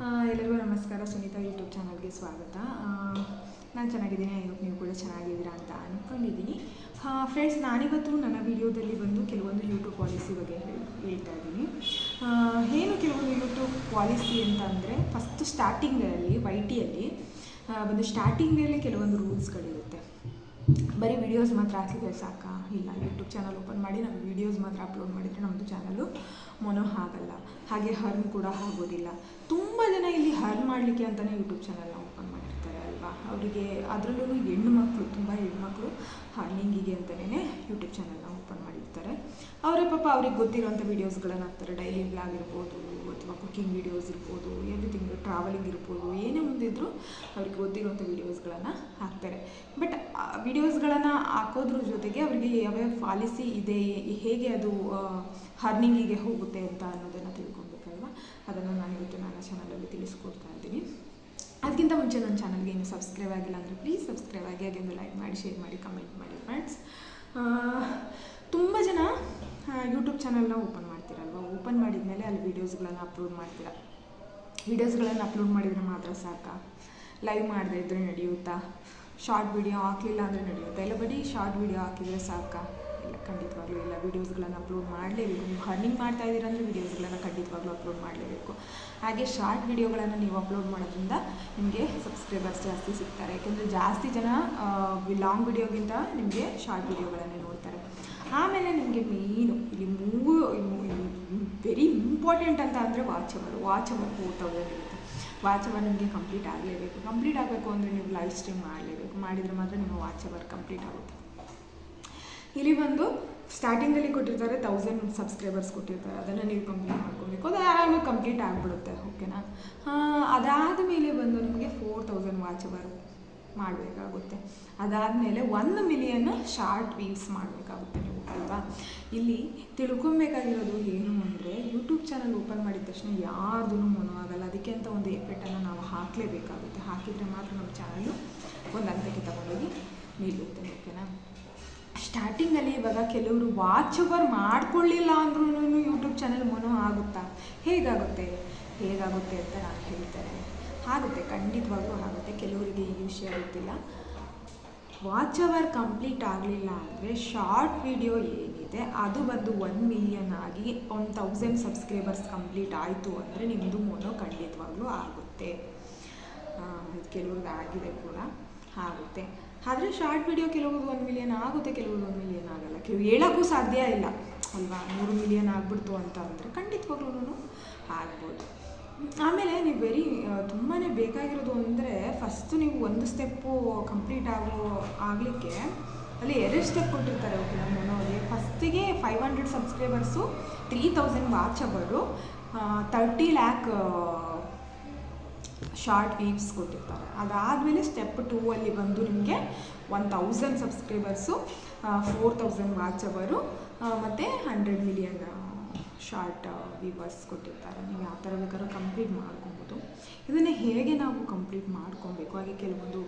ಎಲ್ಲರಿಗೂ ನಮಸ್ಕಾರ, ಸುನೀತಾ ಯೂಟ್ಯೂಬ್ ಚಾನಲ್ಗೆ ಸ್ವಾಗತ. ನಾನು ಚೆನ್ನಾಗಿದ್ದೀನಿ ಇವತ್ತು ನೀವು ಕೂಡ ಚೆನ್ನಾಗಿದ್ದೀರಾ ಅಂತ ಅಂದ್ಕೊಂಡಿದ್ದೀನಿ ಫ್ರೆಂಡ್ಸ್ ನಾನಿವತ್ತು ನನ್ನ ವಿಡಿಯೋದಲ್ಲಿ ಬಂದು ಕೆಲವೊಂದು ಯೂಟ್ಯೂಬ್ ಪಾಲಿಸಿ ಬಗ್ಗೆ ಹೇಳ್- ಹೇಳ್ತಾ ಇದ್ದೀನಿ. ಏನು ಕೆಲವೊಂದು ಯೂಟ್ಯೂಬ್ ಪಾಲಿಸಿ ಅಂತ ಅಂದರೆ ಫಸ್ಟ್ ಸ್ಟಾರ್ಟಿಂಗಲ್ಲಿ ವೈ ಟಿಯಲ್ಲಿ ಒಂದು ಸ್ಟಾರ್ಟಿಂಗಲ್ಲಿ ಕೆಲವೊಂದು ರೂಲ್ಸ್ಗಳಿರುತ್ತೆ ಬರೀ ವಿಡಿಯೋಸ್ ಮಾತ್ರ ಹಾಕಿದ್ರೆ ಸಾಕಾ? ಇಲ್ಲ ಯೂಟ್ಯೂಬ್ ಚಾನಲ್ ಓಪನ್ ಮಾಡಿ ನಮ್ಮ ವಿಡಿಯೋಸ್ ಮಾತ್ರ ಅಪ್ಲೋಡ್ ಮಾಡಿದರೆ ನಮ್ಮದು ಚಾನಲು ಮೊನೋ ಆಗಲ್ಲ ಹಾಗೆ ಹರ್ನ್ ಕೂಡ ಆಗೋದಿಲ್ಲ ತುಂಬ ಜನ ಇಲ್ಲಿ ಹರ್ನ್ ಮಾಡಲಿಕ್ಕೆ ಅಂತಲೇ ಯೂಟ್ಯೂಬ್ ಚಾನಲ್ನ ಓಪನ್ ಮಾಡಿರ್ತಾರೆ ಅಲ್ವಾ? ಅವರಿಗೆ ಅದರಲ್ಲೂ ಹೆಣ್ಣು ಮಕ್ಕಳು ತುಂಬ ಹೆಣ್ಮಕ್ಳು ಹರ್ನಿಂಗಿಗೆ ಅಂತಲೇ ಯೂಟ್ಯೂಬ್ ಚಾನಲ್ನ ಓಪನ್ ಮಾಡಿರ್ತಾರೆ. ಅವರೇ ಪಾಪ ಅವ್ರಿಗೆ ಗೊತ್ತಿರೋಂಥ ವೀಡಿಯೋಸ್ಗಳನ್ನು ಹಾಕ್ತಾರೆ. ಡೈಲಿ ಬ್ಲಾಗ್ ಇರ್ಬೋದು ಅಥವಾ ಕುಕ್ಕಿಂಗ್ ವೀಡಿಯೋಸ್ ಇರ್ಬೋದು ಎವ್ರಿಥಿಂಗ್ ಟ್ರಾವೆಲಿಂಗ್ ಇರ್ಬೋದು, ಏನೇ ಮುಂದಿದ್ರು ಅವ್ರಿಗೆ ಗೊತ್ತಿರೋಂಥ ವೀಡಿಯೋಸ್ಗಳನ್ನು ಹಾಕ್ತಾರೆ. ಬಟ್ ವೀಡಿಯೋಸ್ಗಳನ್ನು ಹಾಕೋದ್ರ ಜೊತೆಗೆ ಅವರಿಗೆ ಯಾವ್ಯಾವ ಪಾಲಿಸಿ ಇದೆ, ಹೇಗೆ ಅದು ಹರ್ನಿಂಗಿಗೆ ಹೋಗುತ್ತೆ ಅಂತ ಅನ್ನೋದನ್ನು ತಿಳ್ಕೊಬೇಕಲ್ವ ಅದನ್ನು ನಾನು ಇವತ್ತು ನನ್ನ ಚಾನಲಲ್ಲಿ ತಿಳಿಸ್ಕೊಡ್ತಾ ಇದ್ದೀನಿ. ಅದಕ್ಕಿಂತ ಮುಂಚೆ ನನ್ನ ಚಾನಲ್ಗೆ ಏನು ಸಬ್ಸ್ಕ್ರೈಬ್ ಆಗಿಲ್ಲ ಅಂದರೆ ಪ್ಲೀಸ್ ಸಬ್ಸ್ಕ್ರೈಬ್ ಆಗಿ, ಹಾಗೆ ಒಂದು ಲೈಕ್ ಮಾಡಿ ಶೇರ್ ಮಾಡಿ ಕಮೆಂಟ್ ಮಾಡಿ ಫ್ರೆಂಡ್ಸ್ ತುಂಬ ಜನ ಯೂಟ್ಯೂಬ್ ಚಾನಲ್ನ ಓಪನ್ ಮಾಡ್ತೀರಲ್ವ? ಓಪನ್ ಮಾಡಿದ ಮೇಲೆ ಅಲ್ಲಿ ವೀಡಿಯೋಸ್ಗಳನ್ನು ಅಪ್ಲೋಡ್ ಮಾಡ್ತೀರಾ? ವೀಡಿಯೋಸ್ಗಳನ್ನು ಅಪ್ಲೋಡ್ ಮಾಡಿದರೆ ಮಾತ್ರ ಸಾಕಾ? ಲೈವ್ ಮಾಡದೇ ಇದ್ದರೆ ನಡೆಯುತ್ತಾ? ಶಾರ್ಟ್ ವಿಡಿಯೋ ಹಾಕಲಿಲ್ಲ ಅಂದರೆ ನಡೆಯುತ್ತಾ? ಇಲ್ಲ ಬರೀ ಶಾರ್ಟ್ ವಿಡಿಯೋ ಹಾಕಿದರೆ ಸಾಕಾ? ಖಂಡಿತವಾಗ್ಲೂ ಇಲ್ಲ ವೀಡಿಯೋಸ್ಗಳನ್ನು ಅಪ್ಲೋಡ್ ಮಾಡಲೇಬೇಕು. ನೀವು ಹರ್ನಿಂಗ್ ಮಾಡ್ತಾ ಇದ್ದೀರ ಅಂದರೆ ವೀಡಿಯೋಸ್ಗಳನ್ನು ಖಂಡಿತವಾಗ್ಲೂ ಅಪ್ಲೋಡ್ ಮಾಡಲೇಬೇಕು. ಹಾಗೆ ಶಾರ್ಟ್ ವೀಡಿಯೋಗಳನ್ನು ನೀವು ಅಪ್ಲೋಡ್ ಮಾಡೋದ್ರಿಂದ ನಿಮಗೆ ಸಬ್ಸ್ಕ್ರೈಬರ್ಸ್ ಜಾಸ್ತಿ ಸಿಗ್ತಾರೆ. ಯಾಕೆಂದರೆ ಜಾಸ್ತಿ ಜನ ಲಾಂಗ್ ವಿಡಿಯೋಗಿಂತ ನಿಮಗೆ ಶಾರ್ಟ್ ವೀಡಿಯೋಗಳನ್ನೇ ನೋಡ್ತಾರೆ. ಆಮೇಲೆ ನಿಮಗೆ ಮೇಯ್ನು ಇಲ್ಲಿ ಮೂರು ವೆರಿ ಇಂಪಾರ್ಟೆಂಟ್ ಅಂತ ಅಂದರೆ watch hour watch hour four thousand ಇರುತ್ತೆ. ವಾಚ್ ಅವರ್ ನಿಮಗೆ ಕಂಪ್ಲೀಟ್ ಆಗಲೇಬೇಕು. ಕಂಪ್ಲೀಟ್ ಆಗಬೇಕು ಅಂದರೆ ನೀವು ಲೈವ್ ಸ್ಟ್ರೀಮ್ ಮಾಡಲೇಬೇಕು. ಮಾಡಿದರೆ ಮಾತ್ರ ನಿಮ್ಮ ವಾಚ್ ಅವರ್ ಕಂಪ್ಲೀಟ್ ಆಗುತ್ತೆ. ಇಲ್ಲಿ ಬಂದು ಸ್ಟಾರ್ಟಿಂಗಲ್ಲಿ ಕೊಟ್ಟಿರ್ತಾರೆ ತೌಸಂಡ್ ಸಬ್ಸ್ಕ್ರೈಬರ್ಸ್ ಕೊಟ್ಟಿರ್ತಾರೆ. ಅದನ್ನು ನೀವು ಕಂಪ್ಲೀಟ್ ಮಾಡ್ಕೊಬೇಕು. ಅದು ಆರಾಮಾಗಿ ಕಂಪ್ಲೀಟ್ ಆಗಿಬಿಡುತ್ತೆ ಓಕೆನಾ ಅದಾದ ಮೇಲೆ ಬಂದು ನಿಮಗೆ ಫೋರ್ ತೌಸಂಡ್ ವಾಚ್ ಅವರ್ ಮಾಡಬೇಕಾಗುತ್ತೆ. ಅದಾದಮೇಲೆ ಒಂದು ಮಿಲಿಯನ್ ಶಾರ್ಟ್ ವೀವ್ಸ್ ಮಾಡಬೇಕಾಗುತ್ತೆ ನೀವು, ಅಲ್ವಾ? ಇಲ್ಲಿ ತಿಳ್ಕೊಬೇಕಾಗಿರೋದು ಏನು ಅಂದರೆ ಯೂಟ್ಯೂಬ್ ಚಾನಲ್ ಓಪನ್ ಮಾಡಿದ ತಕ್ಷಣ ಯಾರ್ದೂ ಮನೋ ಆಗಲ್ಲ. ಅದಕ್ಕೆ ಅಂತ ಒಂದು ಎಫೆಕ್ಟನ್ನು ನಾವು ಹಾಕಲೇಬೇಕಾಗುತ್ತೆ. ಹಾಕಿದರೆ ಮಾತ್ರ ನಮ್ಮ ಚಾನಲ್ಲು ಒಂದು ಹಂತಕ್ಕೆ ತಗೊಂಡೋಗಿ ನಿಲ್ಲುತ್ತೆ ಓಕೆನಾ ಸ್ಟಾರ್ಟಿಂಗಲ್ಲಿ ಇವಾಗ ಕೆಲವರು ವಾಚ್ ಓವರ್ ಮಾಡ್ಕೊಳ್ಳಿಲ್ಲ ಅಂದ್ರೂ ಯೂಟ್ಯೂಬ್ ಚಾನಲ್ ಮನೋ ಆಗುತ್ತಾ? ಹೇಗಾಗುತ್ತೆ? ಹೇಗಾಗುತ್ತೆ ಅಂತ ನಾನು ಹೇಳ್ತೇನೆ. ಆಗುತ್ತೆ, ಖಂಡಿತವಾಗ್ಲೂ ಆಗುತ್ತೆ. ಕೆಲವರಿಗೆ ಈ ವಿಷಯ ಗೊತ್ತಿಲ್ಲ. ವಾಚ್ ಅವರ್ ಕಂಪ್ಲೀಟ್ ಆಗಲಿಲ್ಲ ಅಂದರೆ ಶಾರ್ಟ್ ವಿಡಿಯೋ ಏನಿದೆ ಅದು ಬಂದು ಒನ್ ಮಿಲಿಯನ್ ಆಗಿ ಒನ್ ತೌಸಂಡ್ ಸಬ್ಸ್ಕ್ರೈಬರ್ಸ್ ಕಂಪ್ಲೀಟ್ ಆಯಿತು ಅಂದರೆ ನಿಮ್ಮದು ಮೋನೋ ಖಂಡಿತವಾಗ್ಲೂ ಆಗುತ್ತೆ. ಕೆಲವ್ರಿಗೆ ಆಗಿದೆ ಕೂಡ. ಆಗುತ್ತೆ. ಆದರೆ ಶಾರ್ಟ್ ವಿಡಿಯೋ ಕೆಲವೊಂದು ಒಂದು ಮಿಲಿಯನ್ ಆಗುತ್ತೆ ಕೆಲವೊಂದು ಒಂದು ಮಿಲಿಯನ್ ಆಗಲ್ಲ. ಕೆಲವು ಹೇಳೋಕ್ಕೂ ಸಾಧ್ಯ ಇಲ್ಲ. ಅಲ್ವಾ ಮೂರು ಮಿಲಿಯನ್ ಆಗ್ಬಿಡ್ತು ಅಂತ ಅಂದರೆ ಖಂಡಿತವಾಗ್ಲೂ ಆಗ್ಬೋದು. ಆಮೇಲೆ ನೀವು ವೆರಿ ತುಂಬಾ ಬೇಕಾಗಿರೋದು ಅಂದರೆ ಫಸ್ಟು ನೀವು ಒಂದು ಸ್ಟೆಪ್ಪು ಕಂಪ್ಲೀಟ್ ಆಗೋ, ಆಗಲಿಕ್ಕೆ ಅಲ್ಲಿ ಎರಡು ಸ್ಟೆಪ್ ಕೊಟ್ಟಿರ್ತಾರೆ ಓಕೆ ನಮ್ಮ ಮನೋರಿಗೆ ಫಸ್ಟಿಗೆ five hundred subscribers three thousand watch hours thirty lakh short views ಕೊಟ್ಟಿರ್ತಾರೆ. ಅದಾದಮೇಲೆ ಸ್ಟೆಪ್ ಟೂ ಅಲ್ಲಿ ಬಂದು ನಿಮಗೆ one thousand subscribers four thousand watch hours ಮತ್ತು ಹಂಡ್ರೆಡ್ ಮಿಲಿಯನ್ ಶಾರ್ಟ್ ವಿವರ್ಸ್ ಕೊಟ್ಟಿರ್ತಾರೆ. ನೀವು ಯಾವ ಥರ ಬೇಕಾದ್ರೂ ಕಂಪ್ಲೀಟ್ ಮಾಡ್ಕೊಬೋದು. ಇದನ್ನು ಹೇಗೆ ನಾವು ಕಂಪ್ಲೀಟ್ ಮಾಡ್ಕೊಬೇಕು? ಹಾಗೆ ಕೆಲವೊಂದು,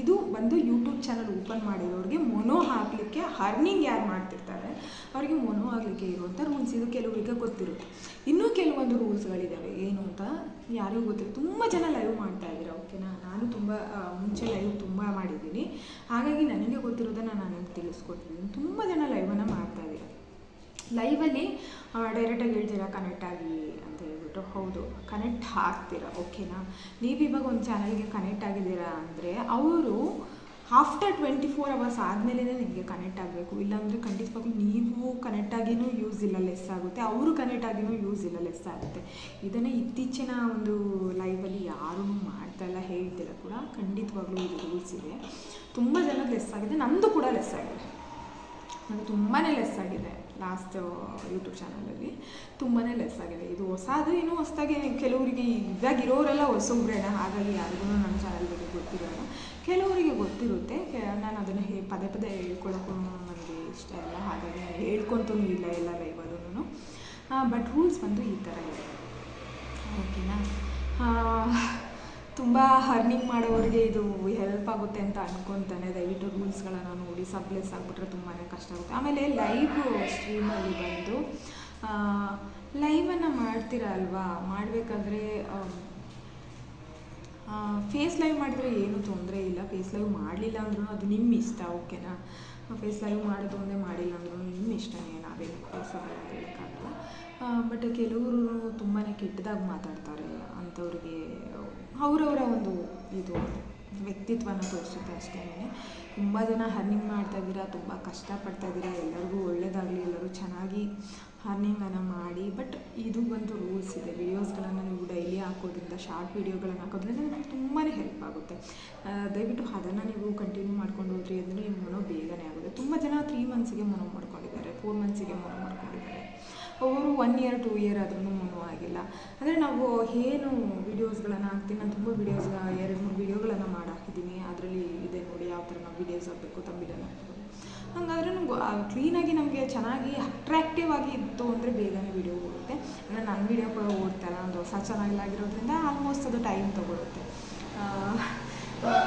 ಇದು ಒಂದು ಯೂಟ್ಯೂಬ್ ಚಾನಲ್ ಓಪನ್ ಮಾಡಿರೋರಿಗೆ ಮೊನೋ ಹಾಕಲಿಕ್ಕೆ ಹರ್ನಿಂಗ್ ಯಾರು ಮಾಡ್ತಿರ್ತಾರೆ? ಅವರಿಗೆ ಮೊನೋ ಆಗಲಿಕ್ಕೆ ಇರುವಂಥ ರೂಲ್ಸ್ ಇದು ಕೆಲವರಿಗೆ ಗೊತ್ತಿರುತ್ತೆ. ಇನ್ನೂ ಕೆಲವೊಂದು ರೂಲ್ಸ್ಗಳಿದ್ದಾವೆ ಏನು ಅಂತ ಯಾರಿಗೂ ಗೊತ್ತಿಲ್ಲ. ತುಂಬ ಜನ ಲೈವ್ ಮಾಡ್ತಾ ಇದ್ದೀರಾ ಓಕೆನಾ ನಾನು ತುಂಬ ಮುಂಚೆ ಲೈವ್ ತುಂಬ ಮಾಡಿದ್ದೀನಿ. ಹಾಗಾಗಿ ನನಗೆ ಗೊತ್ತಿರೋದನ್ನು ನಾನು ತಿಳಿಸ್ಕೊಡ್ತಿದ್ದೀನಿ ತುಂಬ ಜನ ಲೈವನ್ನು ಮಾಡ್ತಾ ಲೈವಲ್ಲಿ ಡೈರೆಕ್ಟಾಗಿ ಹೇಳ್ತೀರಾ ಕನೆಕ್ಟ್ ಆಗಿ ಅಂತ ಹೇಳ್ಬಿಟ್ಟು? ಹೌದು ಕನೆಕ್ಟ್ ಆಗ್ತೀರಾ ಓಕೆನಾ ನೀವು ಇವಾಗ ಒಂದು ಚಾನಲ್ಗೆ ಕನೆಕ್ಟ್ ಆಗಿದ್ದೀರಾ ಅಂದರೆ, ಅವರು ಆಫ್ಟರ್ ಟ್ವೆಂಟಿ ಫೋರ್ ಅವರ್ಸ್ ಆದಮೇಲೆ ನಿಮಗೆ ಕನೆಕ್ಟ್ ಆಗಬೇಕು. ಇಲ್ಲಾಂದರೆ ಖಂಡಿತವಾಗ್ಲೂ ನೀವು ಕನೆಕ್ಟ್ ಆಗಿನೂ ಯೂಸ್ ಇಲ್ಲ ಲೆಸ್ ಆಗುತ್ತೆ. ಅವರು ಕನೆಕ್ಟ್ ಆಗಿನೂ ಯೂಸ್ ಇಲ್ಲ ಲೆಸ್ ಆಗುತ್ತೆ. ಇದನ್ನು ಇತ್ತೀಚಿನ ಒಂದು ಲೈವಲ್ಲಿ ಯಾರೂ ಮಾಡ್ತಾ ಇಲ್ಲ ಹೇಳ್ತಿಲ್ಲ ಕೂಡ? ಖಂಡಿತವಾಗ್ಲೂ ಇದು ರೂಲ್ಸ್ ಇದೆ. ತುಂಬ ಜನ ಲೆಸ್ ಆಗಿದೆ ನಮ್ಮದು ಕೂಡ ಲೆಸ್ ಆಗಿದೆ. ಅದು ತುಂಬಾ ಲೆಸ್ ಆಗಿದೆ. ಲಾಸ್ಟ್ ಯೂಟ್ಯೂಬ್ ಚಾನಲಲ್ಲಿ ತುಂಬಾ ಲೆಸ್ ಆಗಿದೆ. ಇದು ಹೊಸದು ಇನ್ನೂ ಹೊಸದಾಗಿ ಕೆಲವರಿಗೆ ಇದ್ದಾಗಿರೋರೆಲ್ಲ ಇರೋರೆಲ್ಲ ಹೊಸಬ್ರೇನ? ಹಾಗಾಗಿ ಯಾರಿಗೂ ನನ್ನ ಚಾನಲ್ ಬಗ್ಗೆ ಗೊತ್ತಿರೋಲ್ಲ. ಕೆಲವರಿಗೆ ಗೊತ್ತಿರುತ್ತೆ. ನಾನು ಅದನ್ನು ಹೇ, ಪದೇ ಪದೇ ಹೇಳ್ಕೊಳ್ಳೋಕ್ಕೂ ನನಗೆ ಇಷ್ಟ ಇಲ್ಲ. ಹಾಗಾಗಿ ನಾನು ಹೇಳ್ಕೊತೂ ಇಲ್ಲ ಎಲ್ಲ ಲೈವಲ್ಲೂ ಬಟ್ ರೂಲ್ಸ್ ಬಂದು ಈ ಥರ ಇದೆ. ಓಕೆನಾ ತುಂಬ ಹರ್ನಿಂಗ್ ಮಾಡೋರಿಗೆ ಇದು ಹೆಲ್ಪ್ ಆಗುತ್ತೆ ಅಂತ ಅನ್ಕೊತಾನೆ. ದಯವಿಟ್ಟು ರೂಲ್ಸ್ಗಳನ್ನು ನೋಡಿ ಸಬ್ಲೆಸ್ ಆಗಿಬಿಟ್ರೆ ತುಂಬಾ ಕಷ್ಟ ಆಗುತ್ತೆ. ಆಮೇಲೆ ಲೈವ್ ಸ್ಟ್ರೀಮಲ್ಲಿ ಬಂದು ಲೈವನ್ನು ಮಾಡ್ತೀರ ಅಲ್ವಾ? ಮಾಡಬೇಕಾದ್ರೆ ಫೇಸ್ ಲೈವ್ ಮಾಡಿದ್ರೆ ಏನೂ ತೊಂದರೆ ಇಲ್ಲ. ಫೇಸ್ ಲೈವ್ ಮಾಡಲಿಲ್ಲ ಅಂದ್ರೂ ಅದು ನಿಮ್ಮ ಇಷ್ಟ ಓಕೆನಾ ಫೇಸ್ ಲೈವ್ ಮಾಡೋದು ಒಂದೇ ಮಾಡಿಲ್ಲ ಅಂದ್ರೂ ನಿಮ್ಮ ಇಷ್ಟನೇ, ನಾವೇನು ಫೇಸ್ ಲೈವ್ ಹೇಳೋಕ್ಕಾಗಲ್ಲ ಬಟ್ ಕೆಲವರು ತುಂಬಾ ಕೆಟ್ಟದಾಗಿ ಮಾತಾಡ್ತಾರೆ, ಅಂಥವ್ರಿಗೆ ಅವರವರ ಒಂದು ಇದು ವ್ಯಕ್ತಿತ್ವನ ತೋರಿಸುತ್ತೆ ಅಷ್ಟೇ ತುಂಬ ಜನ ಹರ್ನಿಂಗ್ ಮಾಡ್ತಾ ಇದ್ದೀರಾ, ತುಂಬ ಕಷ್ಟಪಡ್ತಾ ಇದ್ದೀರಾ, ಎಲ್ಲರಿಗೂ ಒಳ್ಳೆಯದಾಗಲಿ ಎಲ್ಲರೂ ಚೆನ್ನಾಗಿ ಹರ್ನಿಂಗನ್ನು ಮಾಡಿ. ಬಟ್ ಇದು ಬಂದು ರೂಲ್ಸ್ ಇದೆ. ವೀಡಿಯೋಸ್ಗಳನ್ನು ನೀವು ಡೈಲಿ ಹಾಕೋದ್ರಿಂದ, ಶಾರ್ಟ್ ವೀಡಿಯೋಗಳನ್ನು ಹಾಕೋದ್ರಿಂದ ನಿಮಗೆ ತುಂಬಾ ಹೆಲ್ಪ್ ಆಗುತ್ತೆ. ದಯವಿಟ್ಟು ಅದನ್ನು ನೀವು ಕಂಟಿನ್ಯೂ ಮಾಡ್ಕೊಂಡು ಹೋದ್ರಿ ಅಂದರೆ ನಿಮ್ಮ ಮನೋ ಬೇಗನೆ ಆಗುತ್ತೆ. ತುಂಬ ಜನ ತ್ರೀ ಮಂತ್ಸಿಗೆ ಮೊನೋ ಮಾಡ್ಕೊಂಡಿದ್ದಾರೆ ಫೋರ್ ಮಂತ್ಸಿಗೆ ಮೊನೋ ಮಾಡ್ಕೊಂಡಿದ್ದಾರೆ. ಒಬ್ಬರು ಒನ್ ಇಯರ್ ಟೂ ಇಯರ್ ಆದ್ರೂ ಆಗಿಲ್ಲ ಅಂದರೆ ನಾವು ಏನು ವೀಡಿಯೋಸ್ಗಳನ್ನು ಹಾಕ್ತೀನಿ ನಾನು ತುಂಬ ವೀಡಿಯೋಸ್ ಎರಡು ಮೂರು ವೀಡಿಯೋಗಳನ್ನು ಮಾಡಾಕಿದ್ದೀನಿ ಅದರಲ್ಲಿ ಇದೆ ನೋಡಿ ಯಾವ ಥರ ನಾವು ವೀಡಿಯೋಸ್ ಹಾಕಬೇಕು ತಮ್ಮಿಲನ್ನು ಹಾಕ್ಬೇಕು. ಹಂಗಾದ್ರೆ ನಮ್ಗೆ ಕ್ಲೀನಾಗಿ ನಮಗೆ ಚೆನ್ನಾಗಿ ಅಟ್ರಾಕ್ಟಿವ್ ಆಗಿ ಇತ್ತು ಅಂದರೆ ಬೇಗನೆ ವೀಡಿಯೋ ಓಡುತ್ತೆ. ಅಂದರೆ ನನ್ನ ವೀಡಿಯೋ ಕೂಡ ಓಡ್ತಾರೆ ಒಂದು ಹೊಸ ಚಾನಲ್ ಆಗಿರೋದ್ರಿಂದ ಆಲ್ಮೋಸ್ಟ್ ಅದು ಟೈಮ್ ತೊಗೊಳುತ್ತೆ.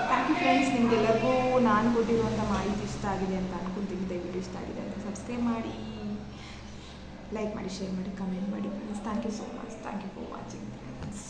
ಥ್ಯಾಂಕ್ ಯು ಫ್ರೆಂಡ್ಸ್ ನಿಮಗೆಲ್ಲರಿಗೂ, ನಾನು ಕೊಟ್ಟಿರುವಂಥ ಮಾಹಿತಿ ಇಷ್ಟ ಆಗಿದೆ ಅಂತ ಅನ್ಕೊಂತೀನಿ. ದಯವಿಟ್ಟು ಇಷ್ಟ ಆಗಿದೆ ಅಂತ ಸಬ್ಸ್ಕ್ರೈಬ್ ಮಾಡಿ. ಲೈಕ್ ಮಾಡಿ ಶೇರ್ ಮಾಡಿ ಕಮೆಂಟ್ ಮಾಡಿ friends thank you so much thank you for watching friends